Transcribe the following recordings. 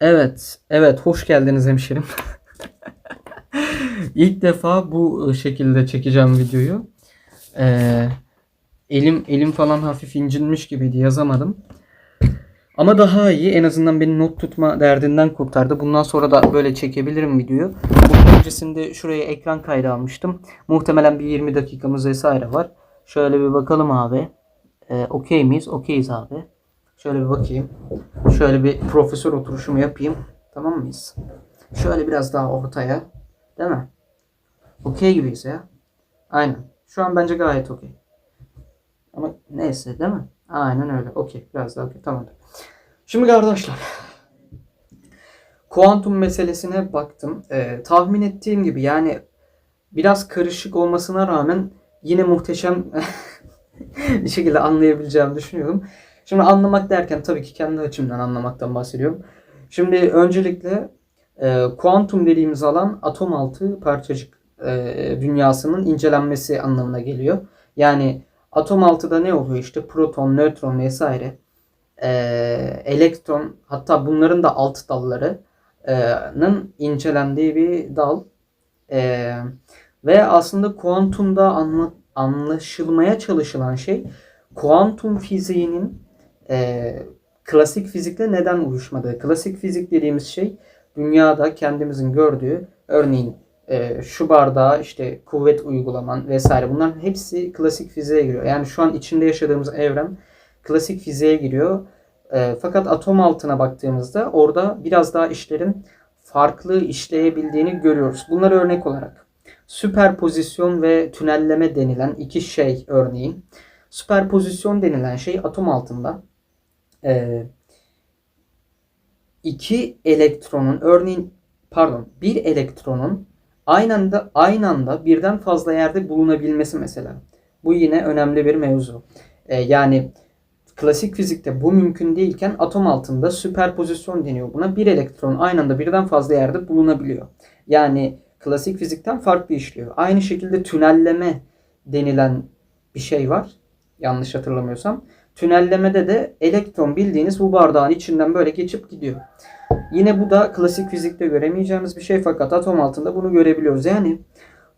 Evet, evet hoş geldiniz hemşerim. İlk defa bu şekilde çekeceğim videoyu. Ee, elim elim falan hafif incinmiş gibiydi yazamadım. Ama daha iyi en azından beni not tutma derdinden kurtardı. Bundan sonra da böyle çekebilirim videoyu. Bunun öncesinde şuraya ekran kaydı almıştım. Muhtemelen bir 20 dakikamız vesaire var. Şöyle bir bakalım abi. Ee, Okey miyiz? Okeyiz abi. Şöyle bir bakayım. Şöyle bir profesör oturuşumu yapayım. Tamam mıyız? Şöyle biraz daha ortaya. Değil mi? Okey gibiyiz ya. Aynen. Şu an bence gayet okey. Ama neyse değil mi? Aynen öyle. Okey. Biraz daha okey. Tamamdır. Şimdi arkadaşlar. Kuantum meselesine baktım. Ee, tahmin ettiğim gibi yani biraz karışık olmasına rağmen yine muhteşem bir şekilde anlayabileceğimi düşünüyorum. Şimdi anlamak derken tabii ki kendi açımdan anlamaktan bahsediyorum. Şimdi öncelikle e, kuantum dediğimiz alan atom altı parçacık e, dünyasının incelenmesi anlamına geliyor. Yani atom altıda ne oluyor işte proton, nötron vesaire e, elektron hatta bunların da alt dallarının incelendiği bir dal. E, ve aslında kuantumda anla, anlaşılmaya çalışılan şey kuantum fiziğinin e, klasik fizikle neden uyuşmadığı. Klasik fizik dediğimiz şey dünyada kendimizin gördüğü örneğin e, şu bardağa işte kuvvet uygulaman vesaire bunların hepsi klasik fiziğe giriyor. Yani şu an içinde yaşadığımız evren klasik fiziğe giriyor. E, fakat atom altına baktığımızda orada biraz daha işlerin farklı işleyebildiğini görüyoruz. Bunlar örnek olarak süperpozisyon ve tünelleme denilen iki şey örneğin. Süperpozisyon denilen şey atom altında e, iki elektronun örneğin pardon bir elektronun aynı anda aynı anda birden fazla yerde bulunabilmesi mesela. Bu yine önemli bir mevzu. E, yani klasik fizikte bu mümkün değilken atom altında süperpozisyon deniyor buna. Bir elektron aynı anda birden fazla yerde bulunabiliyor. Yani klasik fizikten farklı işliyor. Aynı şekilde tünelleme denilen bir şey var. Yanlış hatırlamıyorsam. Tünellemede de elektron bildiğiniz bu bardağın içinden böyle geçip gidiyor. Yine bu da klasik fizikte göremeyeceğimiz bir şey fakat atom altında bunu görebiliyoruz. Yani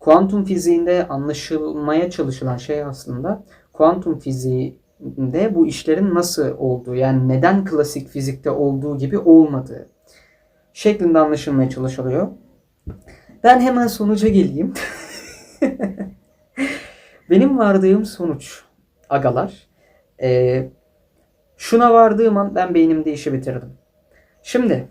kuantum fiziğinde anlaşılmaya çalışılan şey aslında kuantum fiziğinde bu işlerin nasıl olduğu yani neden klasik fizikte olduğu gibi olmadığı şeklinde anlaşılmaya çalışılıyor. Ben hemen sonuca geleyim. Benim vardığım sonuç agalar. E, şuna vardığım an ben beynimde işi bitirdim. Şimdi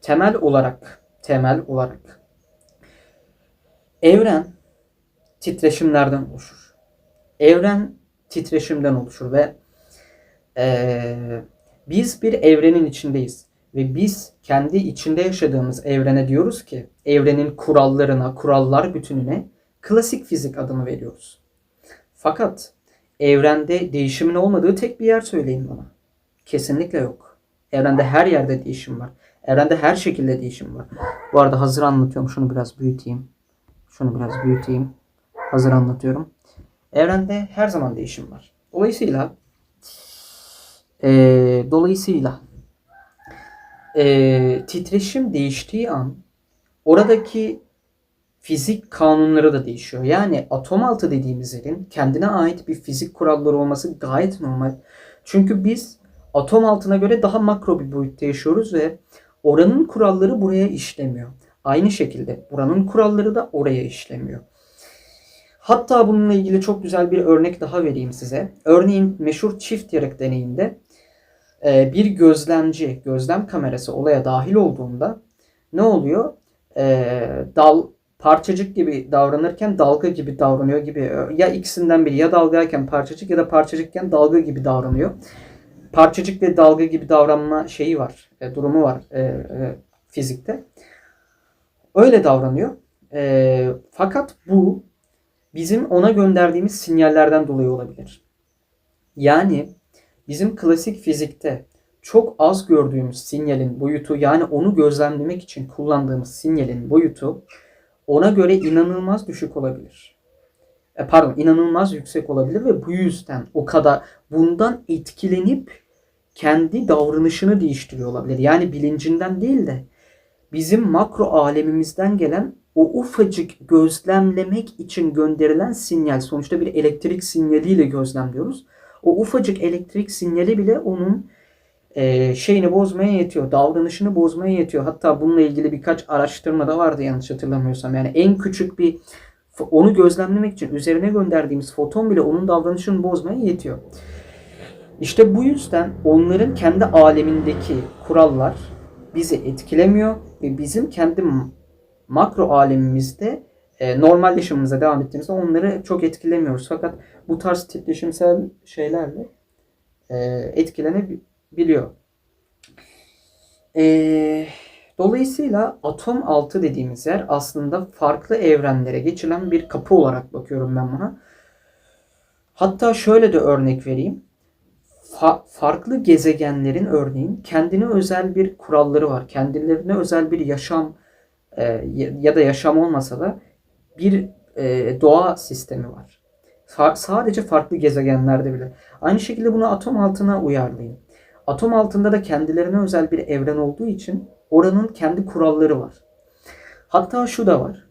temel olarak temel olarak evren titreşimlerden oluşur. Evren titreşimden oluşur ve e, biz bir evrenin içindeyiz. Ve biz kendi içinde yaşadığımız evrene diyoruz ki evrenin kurallarına, kurallar bütününe klasik fizik adını veriyoruz. Fakat evrende değişimin olmadığı tek bir yer söyleyin bana. Kesinlikle yok. Evrende her yerde değişim var. Evrende her şekilde değişim var. Bu arada hazır anlatıyorum. Şunu biraz büyüteyim. Şunu biraz büyüteyim. Hazır anlatıyorum. Evrende her zaman değişim var. Dolayısıyla ee, dolayısıyla e, titreşim değiştiği an oradaki fizik kanunları da değişiyor. Yani atom altı dediğimiz yerin kendine ait bir fizik kuralları olması gayet normal. Çünkü biz atom altına göre daha makro bir boyutta yaşıyoruz ve oranın kuralları buraya işlemiyor. Aynı şekilde buranın kuralları da oraya işlemiyor. Hatta bununla ilgili çok güzel bir örnek daha vereyim size. Örneğin meşhur çift yarık deneyinde e, bir gözlemci, gözlem kamerası olaya dahil olduğunda ne oluyor? E, dal parçacık gibi davranırken dalga gibi davranıyor gibi. Ya ikisinden biri ya dalgayken parçacık ya da parçacıkken dalga gibi davranıyor. Parçacık ve dalga gibi davranma şeyi var, e, durumu var e, e, fizikte. Öyle davranıyor. E, fakat bu bizim ona gönderdiğimiz sinyallerden dolayı olabilir. Yani bizim klasik fizikte çok az gördüğümüz sinyalin boyutu yani onu gözlemlemek için kullandığımız sinyalin boyutu ona göre inanılmaz düşük olabilir. E, pardon inanılmaz yüksek olabilir ve bu yüzden o kadar bundan etkilenip kendi davranışını değiştiriyor olabilir. Yani bilincinden değil de bizim makro alemimizden gelen o ufacık gözlemlemek için gönderilen sinyal sonuçta bir elektrik sinyaliyle gözlemliyoruz. O ufacık elektrik sinyali bile onun e, şeyini bozmaya yetiyor. Davranışını bozmaya yetiyor. Hatta bununla ilgili birkaç araştırma da vardı yanlış hatırlamıyorsam. Yani en küçük bir onu gözlemlemek için üzerine gönderdiğimiz foton bile onun davranışını bozmaya yetiyor. İşte bu yüzden onların kendi alemindeki kurallar bizi etkilemiyor ve bizim kendi makro alemimizde e, normal yaşamımıza devam ettiğimizde onları çok etkilemiyoruz. Fakat bu tarz titreşimsel şeylerle e, etkilenebiliyor. E, dolayısıyla atom altı dediğimiz yer aslında farklı evrenlere geçilen bir kapı olarak bakıyorum ben buna. Hatta şöyle de örnek vereyim. Fa- farklı gezegenlerin örneğin kendine özel bir kuralları var. Kendilerine özel bir yaşam e, ya da yaşam olmasa da bir e, doğa sistemi var. Sadece farklı gezegenlerde bile. Aynı şekilde bunu atom altına uyarlayın. Atom altında da kendilerine özel bir evren olduğu için oranın kendi kuralları var. Hatta şu da var.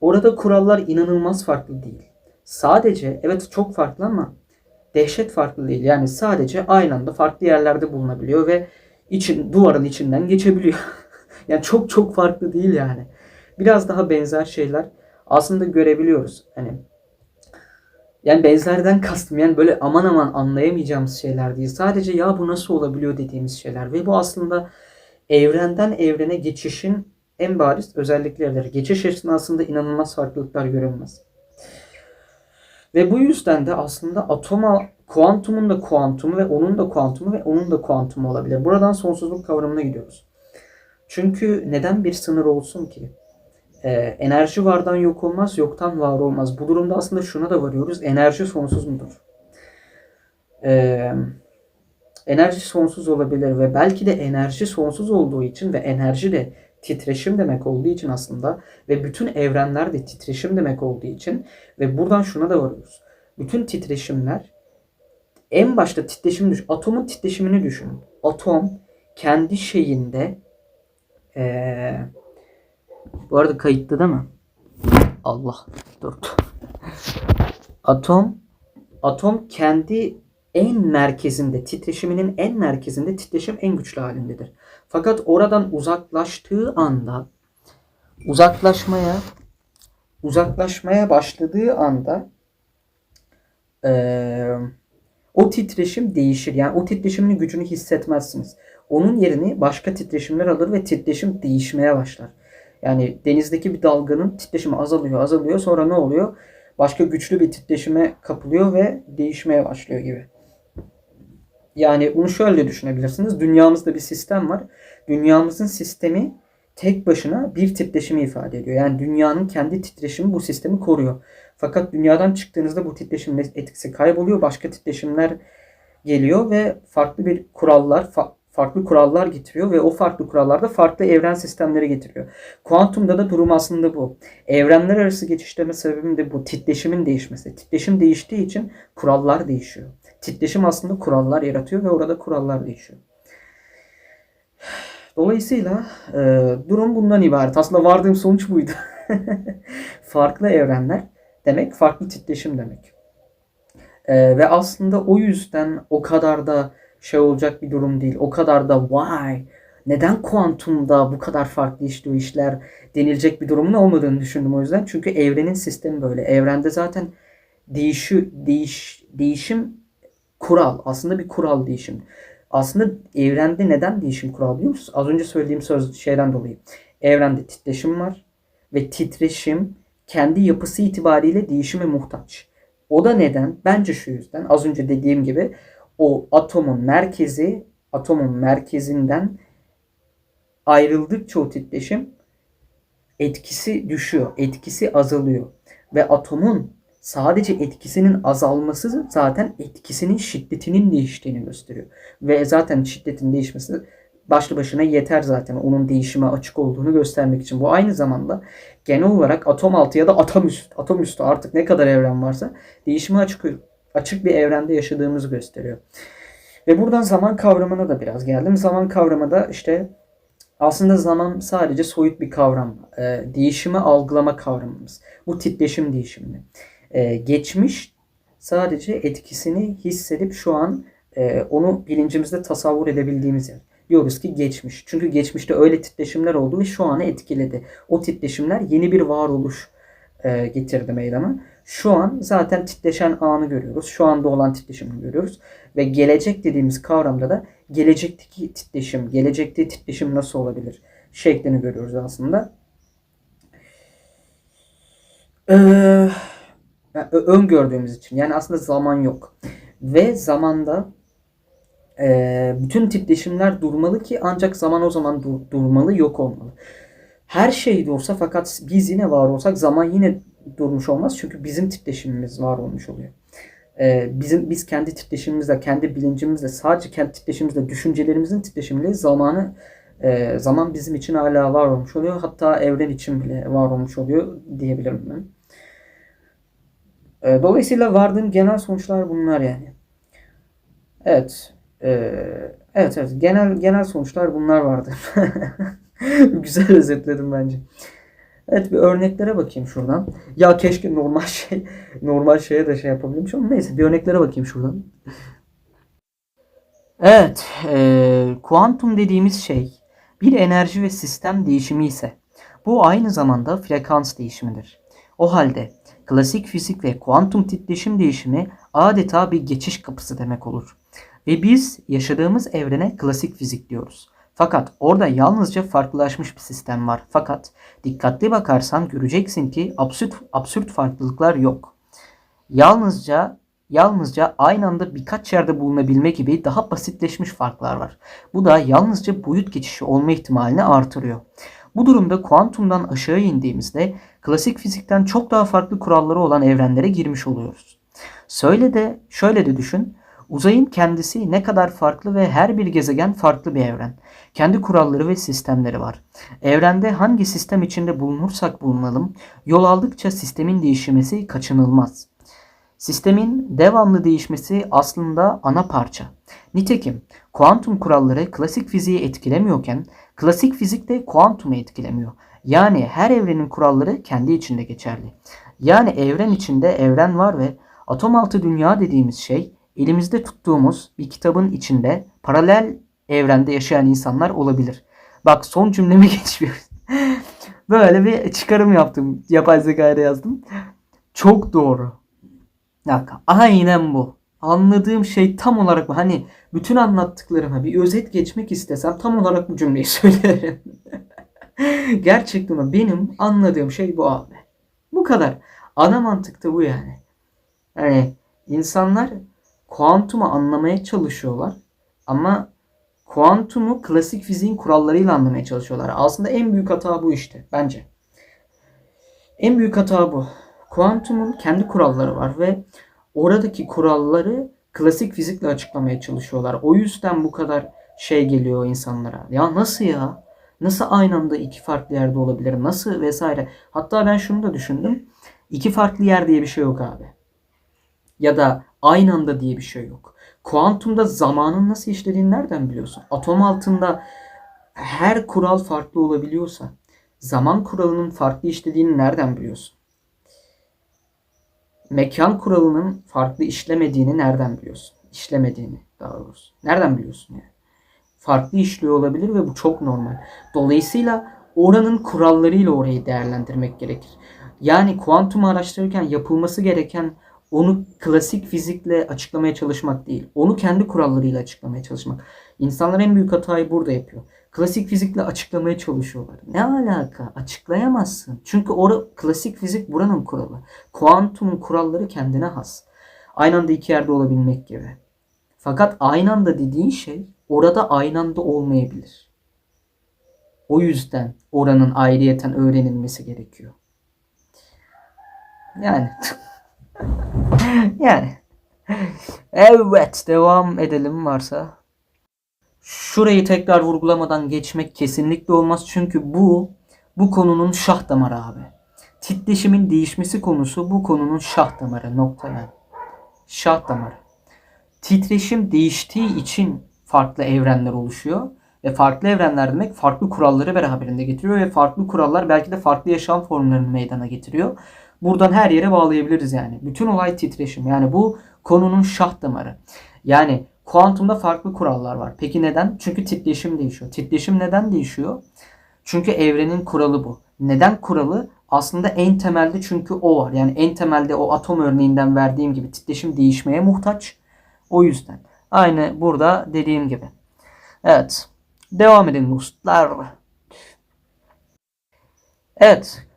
Orada kurallar inanılmaz farklı değil. Sadece evet çok farklı ama dehşet farklı değil. Yani sadece aynı anda farklı yerlerde bulunabiliyor ve için duvarın içinden geçebiliyor. yani çok çok farklı değil yani. Biraz daha benzer şeyler aslında görebiliyoruz. Hani yani benzerden kastım yani böyle aman aman anlayamayacağımız şeyler değil. Sadece ya bu nasıl olabiliyor dediğimiz şeyler. Ve bu aslında evrenden evrene geçişin en bariz özellikleridir. Geçiş esnasında inanılmaz farklılıklar görülmez. Ve bu yüzden de aslında atoma kuantumun da kuantumu ve onun da kuantumu ve onun da kuantumu olabilir. Buradan sonsuzluk kavramına gidiyoruz. Çünkü neden bir sınır olsun ki? Ee, enerji vardan yok olmaz, yoktan var olmaz. Bu durumda aslında şuna da varıyoruz. Enerji sonsuz mudur? Ee, enerji sonsuz olabilir ve belki de enerji sonsuz olduğu için ve enerji de titreşim demek olduğu için aslında ve bütün evrenler de titreşim demek olduğu için ve buradan şuna da varıyoruz. Bütün titreşimler en başta titreşim düş atomun titreşimini düşünün. Atom kendi şeyinde ee, bu arada kayıtlı değil mi? Allah dur. atom atom kendi en merkezinde, titreşiminin en merkezinde titreşim en güçlü halindedir. Fakat oradan uzaklaştığı anda uzaklaşmaya uzaklaşmaya başladığı anda ee, o titreşim değişir. Yani o titreşimin gücünü hissetmezsiniz. Onun yerini başka titreşimler alır ve titreşim değişmeye başlar. Yani denizdeki bir dalganın titreşimi azalıyor, azalıyor. Sonra ne oluyor? Başka güçlü bir titreşime kapılıyor ve değişmeye başlıyor gibi. Yani bunu şöyle düşünebilirsiniz. Dünyamızda bir sistem var. Dünyamızın sistemi tek başına bir titreşimi ifade ediyor. Yani dünyanın kendi titreşimi bu sistemi koruyor. Fakat dünyadan çıktığınızda bu titreşimin etkisi kayboluyor. Başka titreşimler geliyor ve farklı bir kurallar, farklı kurallar getiriyor ve o farklı kurallar farklı evren sistemleri getiriyor. Kuantumda da durum aslında bu. Evrenler arası geçişleme sebebim de bu. Titreşimin değişmesi. Titreşim değiştiği için kurallar değişiyor. Titreşim aslında kurallar yaratıyor ve orada kurallar değişiyor. Dolayısıyla e, durum bundan ibaret. Aslında vardığım sonuç buydu. farklı evrenler demek farklı titreşim demek. E, ve aslında o yüzden o kadar da şey olacak bir durum değil. O kadar da why neden kuantumda bu kadar farklı işliyor işler denilecek bir durumun olmadığını düşündüm o yüzden. Çünkü evrenin sistemi böyle. Evrende zaten değişi, değiş, değişim kural. Aslında bir kural değişim. Aslında evrende neden değişim kural biliyor musunuz? Az önce söylediğim söz şeyden dolayı. Evrende titreşim var ve titreşim kendi yapısı itibariyle değişime muhtaç. O da neden? Bence şu yüzden. Az önce dediğim gibi o atomun merkezi atomun merkezinden ayrıldıkça o titreşim etkisi düşüyor. Etkisi azalıyor. Ve atomun sadece etkisinin azalması zaten etkisinin şiddetinin değiştiğini gösteriyor. Ve zaten şiddetin değişmesi başlı başına yeter zaten onun değişime açık olduğunu göstermek için. Bu aynı zamanda genel olarak atom altı ya da atom üstü, atom üstü artık ne kadar evren varsa değişime açık açık bir evrende yaşadığımızı gösteriyor. Ve buradan zaman kavramına da biraz geldim. Zaman kavramı da işte aslında zaman sadece soyut bir kavram. Ee, değişimi algılama kavramımız. Bu titreşim değişimini. Ee, geçmiş sadece etkisini hissedip şu an e, onu bilincimizde tasavvur edebildiğimiz yer. Diyoruz ki geçmiş. Çünkü geçmişte öyle titreşimler oldu ve şu anı etkiledi. O titreşimler yeni bir varoluş e, getirdi meydana. Şu an zaten titreşen anı görüyoruz. Şu anda olan titreşimi görüyoruz. Ve gelecek dediğimiz kavramda da gelecekteki titreşim, gelecekte titreşim nasıl olabilir şeklini görüyoruz aslında. Ee, yani öngördüğümüz için. Yani aslında zaman yok. Ve zamanda e, bütün titreşimler durmalı ki ancak zaman o zaman dur- durmalı, yok olmalı. Her şey dursa fakat biz yine var olsak zaman yine durmuş olmaz. Çünkü bizim titreşimimiz var olmuş oluyor. Ee, bizim biz kendi titreşimimizle, kendi bilincimizle, sadece kendi titreşimimizle, düşüncelerimizin titreşimiyle zamanı e, zaman bizim için hala var olmuş oluyor. Hatta evren için bile var olmuş oluyor diyebilirim ben. E, dolayısıyla vardığım genel sonuçlar bunlar yani. Evet. e, evet evet. Genel genel sonuçlar bunlar vardı. Güzel özetledim bence. Evet bir örneklere bakayım şuradan. Ya keşke normal şey normal şeye de şey yapabilmiş ama neyse bir örneklere bakayım şuradan. Evet, e, kuantum dediğimiz şey bir enerji ve sistem değişimi ise bu aynı zamanda frekans değişimidir. O halde klasik fizik ve kuantum titreşim değişimi adeta bir geçiş kapısı demek olur. Ve biz yaşadığımız evrene klasik fizik diyoruz. Fakat orada yalnızca farklılaşmış bir sistem var. Fakat dikkatli bakarsan göreceksin ki absürt absürt farklılıklar yok. Yalnızca yalnızca aynı anda birkaç yerde bulunabilme gibi daha basitleşmiş farklar var. Bu da yalnızca boyut geçişi olma ihtimalini artırıyor. Bu durumda kuantumdan aşağı indiğimizde klasik fizikten çok daha farklı kuralları olan evrenlere girmiş oluyoruz. Söyle de şöyle de düşün. Uzayın kendisi ne kadar farklı ve her bir gezegen farklı bir evren. Kendi kuralları ve sistemleri var. Evrende hangi sistem içinde bulunursak bulunalım, yol aldıkça sistemin değişmesi kaçınılmaz. Sistemin devamlı değişmesi aslında ana parça. Nitekim kuantum kuralları klasik fiziği etkilemiyorken klasik fizik de kuantumu etkilemiyor. Yani her evrenin kuralları kendi içinde geçerli. Yani evren içinde evren var ve atom altı dünya dediğimiz şey elimizde tuttuğumuz bir kitabın içinde paralel evrende yaşayan insanlar olabilir. Bak son cümleme geçmiyoruz. Böyle bir çıkarım yaptım. Yapay zekayla yazdım. Çok doğru. Dakika. Aynen bu. Anladığım şey tam olarak bu. Hani bütün anlattıklarıma bir özet geçmek istesem tam olarak bu cümleyi söylerim. Gerçekten benim anladığım şey bu abi. Bu kadar. Ana mantıkta bu yani. Yani insanlar kuantumu anlamaya çalışıyorlar ama kuantumu klasik fiziğin kurallarıyla anlamaya çalışıyorlar. Aslında en büyük hata bu işte bence. En büyük hata bu. Kuantumun kendi kuralları var ve oradaki kuralları klasik fizikle açıklamaya çalışıyorlar. O yüzden bu kadar şey geliyor insanlara. Ya nasıl ya? Nasıl aynı anda iki farklı yerde olabilir? Nasıl vesaire. Hatta ben şunu da düşündüm. İki farklı yer diye bir şey yok abi. Ya da aynı anda diye bir şey yok. Kuantumda zamanın nasıl işlediğini nereden biliyorsun? Atom altında her kural farklı olabiliyorsa zaman kuralının farklı işlediğini nereden biliyorsun? Mekan kuralının farklı işlemediğini nereden biliyorsun? İşlemediğini daha doğrusu. Nereden biliyorsun yani? Farklı işliyor olabilir ve bu çok normal. Dolayısıyla oranın kurallarıyla orayı değerlendirmek gerekir. Yani kuantum araştırırken yapılması gereken onu klasik fizikle açıklamaya çalışmak değil. Onu kendi kurallarıyla açıklamaya çalışmak. İnsanlar en büyük hatayı burada yapıyor. Klasik fizikle açıklamaya çalışıyorlar. Ne alaka? Açıklayamazsın. Çünkü orada klasik fizik buranın kuralı. Kuantumun kuralları kendine has. Aynı anda iki yerde olabilmek gibi. Fakat aynı anda dediğin şey orada aynı anda olmayabilir. O yüzden oranın ayrıyeten öğrenilmesi gerekiyor. Yani yani. Evet devam edelim varsa. Şurayı tekrar vurgulamadan geçmek kesinlikle olmaz. Çünkü bu bu konunun şah damarı abi. Titreşimin değişmesi konusu bu konunun şah damarı. Nokta yani. Şah damarı. titreşim değiştiği için farklı evrenler oluşuyor. Ve farklı evrenler demek farklı kuralları beraberinde getiriyor ve farklı kurallar belki de farklı yaşam formlarını meydana getiriyor. Buradan her yere bağlayabiliriz yani. Bütün olay titreşim. Yani bu konunun şah damarı. Yani kuantumda farklı kurallar var. Peki neden? Çünkü titreşim değişiyor. Titreşim neden değişiyor? Çünkü evrenin kuralı bu. Neden kuralı? Aslında en temelde çünkü o var. Yani en temelde o atom örneğinden verdiğim gibi titreşim değişmeye muhtaç. O yüzden. Aynı burada dediğim gibi. Evet. Devam edin dostlar. Evet.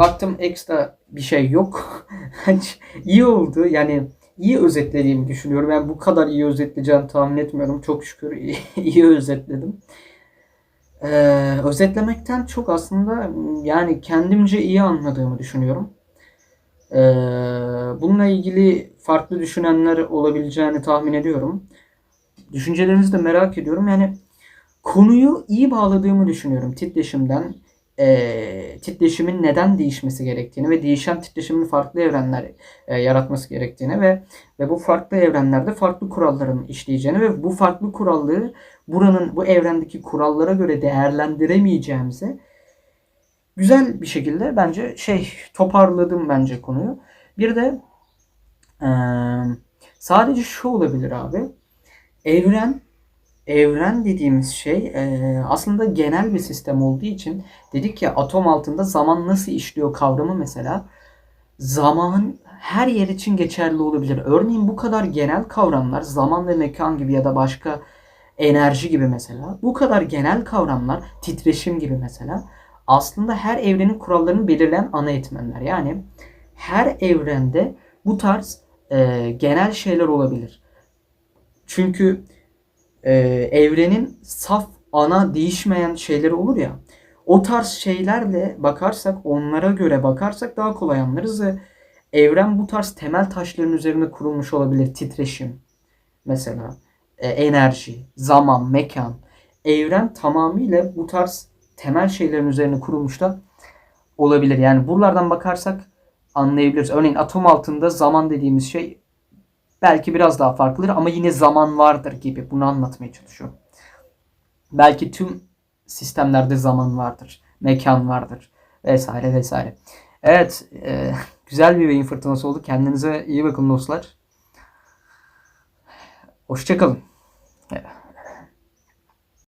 Baktım ekstra bir şey yok. iyi oldu. Yani iyi özetlediğimi düşünüyorum. Yani bu kadar iyi özetleyeceğimi tahmin etmiyordum. Çok şükür iyi, iyi özetledim. Ee, özetlemekten çok aslında yani kendimce iyi anladığımı düşünüyorum. Ee, bununla ilgili farklı düşünenler olabileceğini tahmin ediyorum. Düşüncelerinizi de merak ediyorum. Yani konuyu iyi bağladığımı düşünüyorum titreşimden. E, titreşimin neden değişmesi gerektiğini ve değişen titreşimin farklı evrenler e, yaratması gerektiğini ve ve bu farklı evrenlerde farklı kuralların işleyeceğini ve bu farklı kuralları buranın bu evrendeki kurallara göre değerlendiremeyeceğimizi güzel bir şekilde bence şey toparladım bence konuyu. Bir de e, sadece şu olabilir abi. Evren evren dediğimiz şey e, aslında genel bir sistem olduğu için dedik ya atom altında zaman nasıl işliyor kavramı mesela zaman her yer için geçerli olabilir. Örneğin bu kadar genel kavramlar zaman ve mekan gibi ya da başka enerji gibi mesela bu kadar genel kavramlar titreşim gibi mesela aslında her evrenin kurallarını belirleyen ana etmenler. Yani her evrende bu tarz e, genel şeyler olabilir. Çünkü e, evrenin saf ana değişmeyen şeyleri olur ya. O tarz şeylerle bakarsak, onlara göre bakarsak daha kolay anlarız ve evren bu tarz temel taşların üzerine kurulmuş olabilir. Titreşim mesela, e, enerji, zaman, mekan. Evren tamamıyla bu tarz temel şeylerin üzerine kurulmuş da olabilir. Yani buralardan bakarsak anlayabiliriz. Örneğin atom altında zaman dediğimiz şey belki biraz daha farklıdır ama yine zaman vardır gibi bunu anlatmaya çalışıyorum. Belki tüm sistemlerde zaman vardır, mekan vardır vesaire vesaire. Evet, e, güzel bir beyin fırtınası oldu. Kendinize iyi bakın dostlar. Hoşçakalın. Evet.